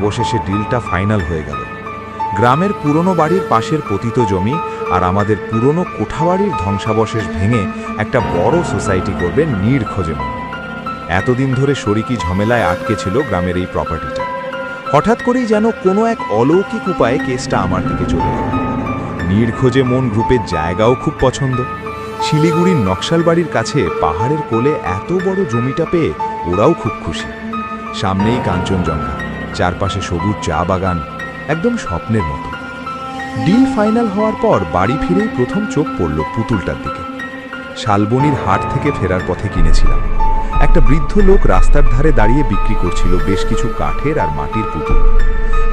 অবশেষে ডিলটা ফাইনাল হয়ে গেল। গ্রামের পুরনো বাড়ির পাশের পতিত জমি আর আমাদের পুরনো কোঠাবাড়ির ধ্বংসাবশেষ ভেঙে একটা বড় সোসাইটি করবে নীড় খোঁজে মন। এতদিন ধরে শরিকি ঝামেলায় আটকে ছিল গ্রামের এই প্রপার্টিটা হঠাৎ করেই যেন কোনো এক অলৌকিক উপায়ে কেসটা আমার দিকে চলে গেল। নীড় খোঁজে মন গ্রুপের জায়গাও খুব পছন্দ। শিলিগুড়ির নকশাল বাড়ির কাছে পাহাড়ের কোলে এত বড় জমিটা পেয়ে ওরাও খুব খুশি। সামনেই কাঞ্চনজঙ্ঘা। চারপাশে সবুজ চা বাগান, একদম স্বপ্নের মতো। ডিল ফাইনাল হওয়ার পর বাড়ি ফিরেই প্রথম চোখ পড়ল পুতুলটার দিকে। শালবনির হাট থেকে ফেরার পথে কিনেছিলাম। একটা বৃদ্ধ লোক রাস্তার ধারে দাঁড়িয়ে বিক্রি করছিল বেশ কিছু কাঠের আর মাটির পুতুল।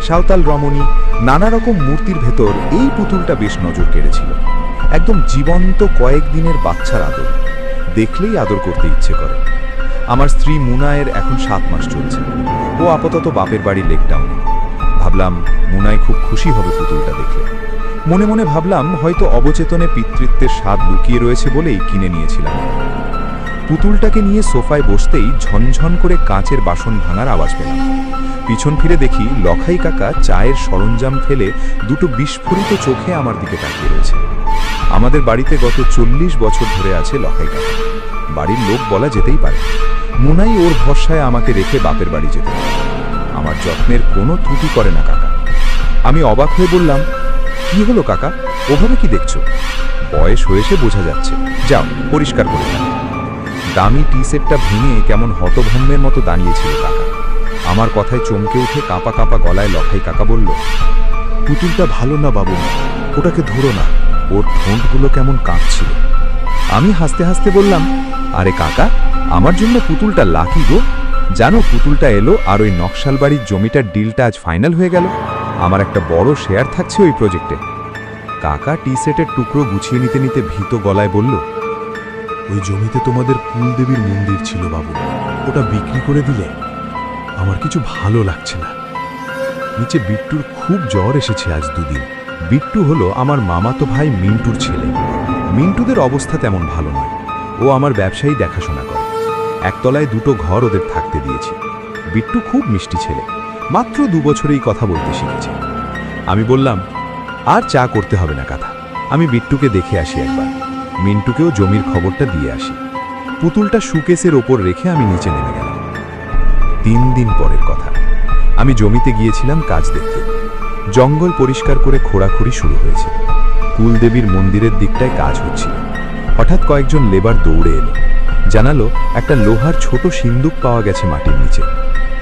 সাঁওতাল রমণী, নানা রকম মূর্তির ভেতর এই পুতুলটা বেশ নজর কেড়েছিল। একদম জীবন্ত কয়েকদিনের বাচ্চার আদর। দেখলেই আদর করতে ইচ্ছে করে। আমার স্ত্রী মুনায়ের এখন সাত মাস চলছে। ও আপাতত বাপের বাড়ি লেকডাউনে ভাবলাম, মুনাই খুব খুশি হবে পুতুলটা দেখলে। মনে মনে ভাবলাম, হয়তো অবচেতনে পিতৃত্বের স্বাদ লুকিয়ে রয়েছে বলেই কিনে নিয়েছিলাম। পুতুলটাকে নিয়ে সোফায় বসতেই ঝনঝন করে কাঁচের বাসন ভাঙার আওয়াজ পেলাম। পিছন ফিরে দেখি লখাই কাকা চায়ের সরঞ্জাম ফেলে দুটো বিস্ফোরিত চোখে আমার দিকে তাকিয়ে রয়েছে। আমাদের বাড়িতে গত চল্লিশ বছর ধরে আছে লখাই কাকা। বাড়ির লোক বলা যেতেই পারে। মুনাই ওর ভরসায় আমাকে রেখে বাপের বাড়ি যেতে আমার যত্নের কোনো ত্রুটি করে না, কাকা। আমি অবাক হয়ে বললাম, কি হলো, কাকা? ওভাবে কি দেখছ? বয়স হয়েছে, বোঝা যাচ্ছে। যাও, পরিষ্কার করে দামি টি সেটটা ভেঙে কেমন হতভম্বের মতো দাঁড়িয়েছিল কাকা। আমার কথায় চমকে উঠে কাঁপা কাঁপা গলায় লখাই কাকা বলল, পুতুলটা ভালো না, বাবু। ওটাকে ধরো না। ওর ঠোঁটগুলো কেমন কাঁপছিল। আমি হাসতে হাসতে বললাম, আরে কাকা আমার জন্য পুতুলটা লাকি গো। জানো, পুতুলটা এলো আর ওই নকশাল বাড়ির জমিটার ডিলটা আজ ফাইনাল হয়ে গেল। আমার একটা বড় শেয়ার থাকছে ওই প্রজেক্টে। কাকা টি সেটের টুকরো গুছিয়ে নিতে নিতে ভীত গলায় বলল, ওই জমিতে তোমাদের কুলদেবীর মন্দির ছিল বাবু। ওটা বিক্রি করে দিলে আমার কিছু ভালো লাগছে না। নিচে বিট্টুর খুব জ্বর এসেছে আজ দুদিন। বিট্টু হলো আমার মামাতো ভাই মিন্টুর ছেলে। মিন্টুদের অবস্থা তেমন ভালো নয়। ও আমার ব্যবসায়ী দেখাশোনা করে। একতলায় দুটো ঘর ওদের থাকতে দিয়েছি। বিট্টু খুব মিষ্টি ছেলে। মাত্র দু বছরেই কথা বলতে শিখেছে। আমি বললাম, আর চা করতে হবে না কথা আমি বিট্টুকে দেখে আসি একবার। মিন্টুকেও জমির খবরটা দিয়ে আসি। পুতুলটা সুকেসের ওপর রেখে আমি নিচে নেমে গেলাম। তিন দিন পরের কথা। আমি জমিতে গিয়েছিলাম কাজ দেখতে। জঙ্গল পরিষ্কার করে খোঁড়াখুড়ি শুরু হয়েছে। কুলদেবীর মন্দিরের দিকটায় কাজ হচ্ছিল। হঠাৎ কয়েকজন লেবার দৌড়ে এলো। জানালো, একটা লোহার ছোট সিন্দুক পাওয়া গেছে মাটির নিচে।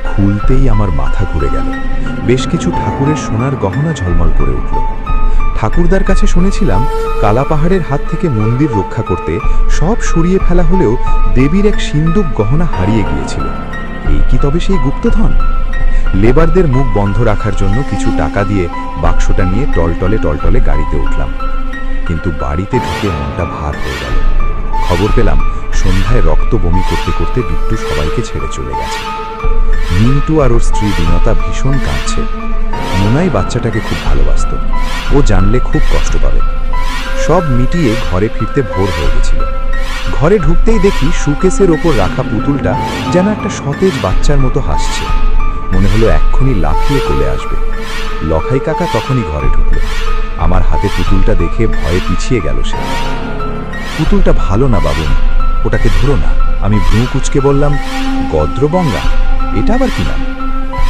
খুলতেই আমার মাথা ঘুরে গেল। বেশ কিছু ঠাকুরের সোনার গহনা ঝলমল করে উঠল। ঠাকুরদার কাছে শুনেছিলাম, কালা পাহাড়ের হাত থেকে মন্দির রক্ষা করতে সব সরিয়ে ফেলা হলেও দেবীর এক সিন্দুক গহনা হারিয়ে গিয়েছিল। এই কি তবে সেই গুপ্তধন? লেবারদের মুখ বন্ধ রাখার জন্য কিছু টাকা দিয়ে বাক্সটা নিয়ে টলটলে টলটলে গাড়িতে উঠলাম। কিন্তু বাড়িতে ঢুকে মনটা ভার হয়ে গেল। খবর পেলাম সন্ধ্যায় রক্ত বমি করতে করতে বিট্টু সবাইকে ছেড়ে চলে গেছে। মিন্টু আর ওর স্ত্রী বিনতা ভীষণ কাঁদছে। মোনাই বাচ্চাটাকে খুব ভালোবাসত। ও জানলে খুব কষ্ট পাবে। সব মিটিয়ে ঘরে ফিরতে ভোর হয়ে গেছিল। ঘরে ঢুকতেই দেখি সুকেসের ওপর রাখা পুতুলটা যেন একটা সতেজ বাচ্চার মতো হাসছে। মনে হলো এক্ষুনি লাফিয়ে কোলে আসবে। লখাই কাকা তখনই ঘরে ঢুকলো। আমার হাতে পুতুলটা দেখে ভয়ে পিছিয়ে গেল সে। পুতুলটা ভালো না বাবু। ওটাকে ধরো না। আমি ভ্রু কুচকে বললাম, গদ্রবঙ্গা, এটা আবার কি নাম?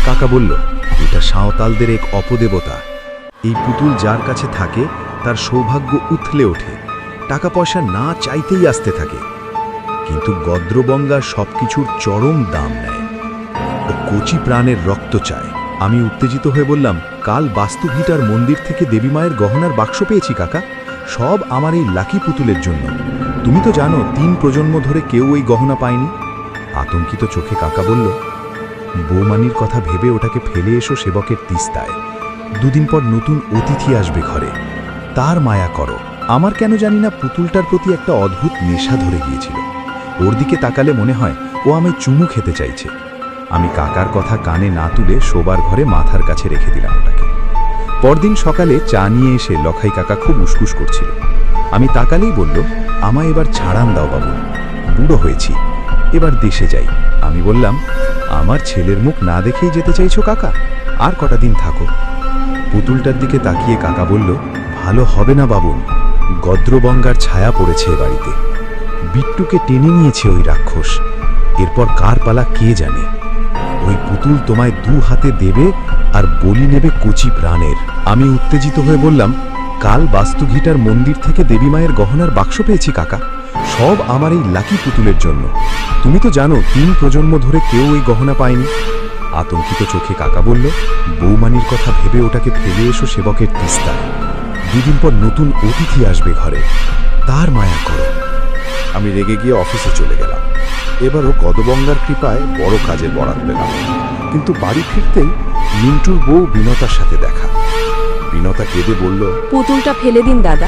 কাকা বলল, এটা সাঁওতালদের এক অপদেবতা। এই পুতুল যার কাছে থাকে, তার সৌভাগ্য উথলে ওঠে। টাকা পয়সা না চাইতেই আসতে থাকে। কিন্তু গদ্রবঙ্গা সবকিছুর চরম দাম নেয়। ও কচি প্রাণের রক্ত চায়। আমি উত্তেজিত হয়ে বললাম, কাল বাস্তুভিটার মন্দির থেকে দেবী মায়ের গহনার বাক্স পেয়েছি, কাকা। সব আমার এই লাকি পুতুলের জন্য। তুমি তো জানো, তিন প্রজন্ম ধরে কেউ ওই গহনা পায়নি। আতঙ্কিত চোখে কাকা বলল, বৌমানির কথা ভেবে ওটাকে ফেলে এসো সেবকের তিস্তায়। দুদিন পর নতুন অতিথি আসবে ঘরে। তার মায়া করো। আমার কেন জানি না পুতুলটার প্রতি একটা অদ্ভুত নেশা ধরে গিয়েছিল। ওর দিকে তাকালে মনে হয়, ও আমায় চুমু খেতে চাইছে। আমি কাকার কথা কানে না তুলে শোবার ঘরে মাথার কাছে রেখে দিলাম ওটাকে। পরদিন সকালে চা নিয়ে এসে লখাই কাকা খুব উসকুস করছিল। আমি তাকালেই বলল, আমায় এবার ছাড়ান দাও বাবু, বুড়ো হয়েছি, এবার দেশে যাই। আমি বললাম, আমার ছেলের মুখ না দেখেই যেতে চাইছো কাকা? আর কটা দিন থাকো। পুতুলটার দিকে তাকিয়ে কাকা বলল, ভালো হবে না বাবুন গদ্রবঙ্গার ছায়া পড়েছে এ বাড়িতে। বিট্টুকে টেনে নিয়েছে ওই রাক্ষস। এরপর কার পালা কে জানে? ওই পুতুল তোমায় দু হাতে দেবে আর বলি নেবে কচি প্রাণের। আমি উত্তেজিত হয়ে বললাম, কাল বাস্তুঘিটার মন্দির থেকে দেবী মায়ের গহনার বাক্স পেয়েছি কাকা। সব আমার এই লাকি পুতুলের জন্য। তুমি তো জানো, তিন প্রজন্ম ধরে কেউ ওই গহনা পায়নি। আতঙ্কিত চোখে কাকা বলল, বৌমানির কথা ভেবে ওটাকে ফেলে এসো সেবকের তিস্তায় দুদিন পর নতুন অতিথি আসবে ঘরে। তার মায়া করো। আমি রেগে গিয়ে অফিসে চলে গেলাম। এবারও গদবঙ্গার কৃপায় বড় কাজের বরাত পেলাম। কিন্তু বাড়ি ফিরতেই মিন্টুর বউ বিনতার সাথে দেখা। বিনতা কেঁদে বলল পুতুলটা ফেলে দিন দাদা।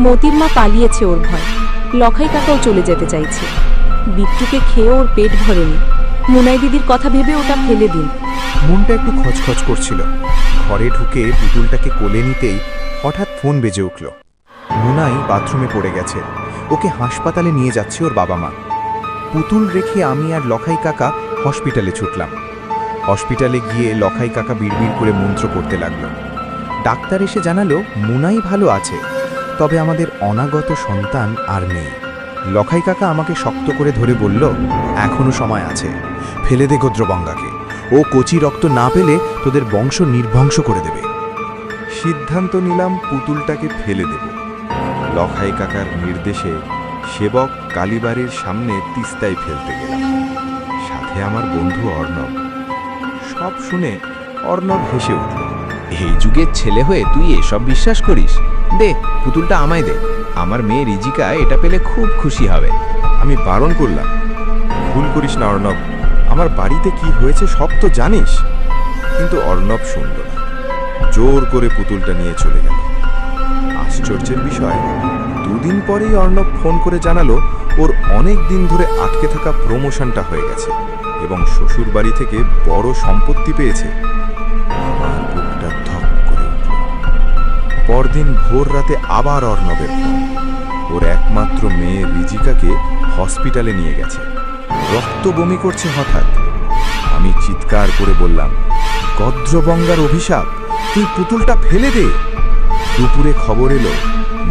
মতির মা পালিয়েছে ওর ভয় লখাই কাকাও চলে যেতে চাইছে। বিট্টুকে খেয়ে ওর পেট ভরেনি। মুনাই দিদির কথা ভেবে ওটা ফেলে দিন। মনটা একটু খচখচ করছিল। ঘরে ঢুকে পুতুলটাকে কোলে নিতেই হঠাৎ ফোন বেজে উঠল। মুনাই বাথরুমে পড়ে গেছে। ওকে হাসপাতালে নিয়ে যাচ্ছে ওর বাবা মা। পুতুল রেখে আমি আর লখাই কাকা হসপিটালে ছুটলাম। হসপিটালে গিয়ে লখাই কাকা বিড়বিড় করে মন্ত্র করতে লাগল। ডাক্তার এসে জানালো, মুনাই ভালো আছে, তবে আমাদের অনাগত সন্তান আর নেই। লখাই কাকা আমাকে শক্ত করে ধরে বলল, এখনও সময় আছে, ফেলে দে গদ্রবঙ্গাকে ও কচি রক্ত না পেলে তোদের বংশ নির্বংশ করে দেবে। সিদ্ধান্ত নিলাম পুতুলটাকে ফেলে দেব। লখাই কাকার নির্দেশে সেবক কালীবাড়ির সামনে তিস্তায় ফেলতে গেলাম। সাথে আমার বন্ধু অর্ণব। সব শুনে অর্ণব হেসে উঠল, এই যুগের ছেলে হয়ে তুই এসব বিশ্বাস করিস? দে, পুতুলটা আমায় দে। আমার মেয়ে রিজিকা এটা পেলে খুব খুশি হবে। আমি বারণ করলাম, ভুল করিস না অর্ণব, আমার বাড়িতে কি হয়েছে সব তো জানিস। কিন্তু অর্ণব শুনল না। জোর করে পুতুলটা নিয়ে চলে গেল। আশ্চর্যের বিষয় দুদিন পরেই অর্ণব ফোন করে জানালো, ওর অনেক দিন ধরে আটকে থাকা প্রমোশনটা হয়ে গেছে এবং শ্বশুর বাড়ি থেকে বড় সম্পত্তি পেয়েছে। পরদিন ভোর রাতে আবার অর্ণবের ফোন। ওর একমাত্র মেয়ে রিজিকাকে হসপিটালে নিয়ে গেছে। রক্ত বমি করছে হঠাৎ। আমি চিৎকার করে বললাম, গদ্রবঙ্গার অভিশাপ, তুই পুতুলটা ফেলে দে। দুপুরে খবর এলো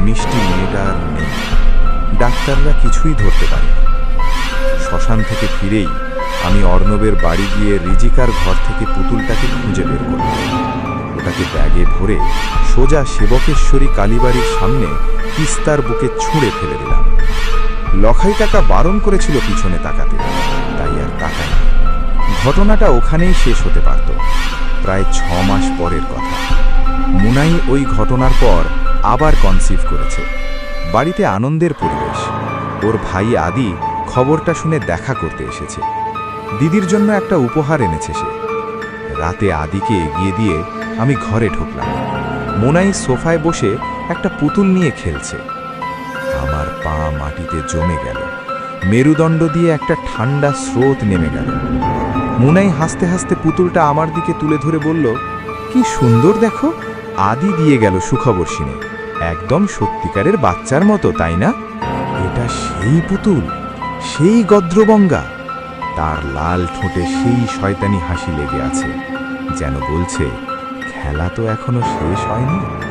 মিষ্টি মেয়েটা আর নেই। ডাক্তাররা কিছুই ধরতে পারে শ্মশান থেকে ফিরেই আমি অর্ণবের বাড়ি গিয়ে রিজিকার ঘর থেকে পুতুলটাকে খুঁজে বের করলাম। ওটাকে ব্যাগে ভরে সোজা সেবকেশ্বরী কালীবাড়ির সামনে তিস্তার বুকে ছুঁড়ে ফেলে দিলাম। লখাই টাকা বারণ করেছিল পিছনে তাকাতে। তাই আর তাকায়নি ঘটনাটা ওখানেই শেষ হতে পারত। প্রায় ছ মাস পরের কথা। মুনাই ওই ঘটনার পর আবার কনসিভ করেছে। বাড়িতে আনন্দের পরিবেশ। ওর ভাই আদি খবরটা শুনে দেখা করতে এসেছে। দিদির জন্য একটা উপহার এনেছে সে। রাতে আদিকে এগিয়ে দিয়ে আমি ঘরে ঢুকলাম। মোনাই সোফায় বসে একটা পুতুল নিয়ে খেলছে। আমার পা মাটিতে জমে গেল। মেরুদণ্ড দিয়ে একটা ঠান্ডা স্রোত নেমে গেল। মুনাই হাসতে হাসতে পুতুলটা আমার দিকে তুলে ধরে বলল, কি সুন্দর দেখো। আদি দিয়ে গেল সুখবর শুনে একদম সত্যিকারের বাচ্চার মতো, তাই না? এটা সেই পুতুল, সেই গদ্রবঙ্গা। তার লাল ঠোঁটে সেই শয়তানি হাসি লেগে আছে। যেন বলছে, খেলা তো এখনও শেষ হয়নি।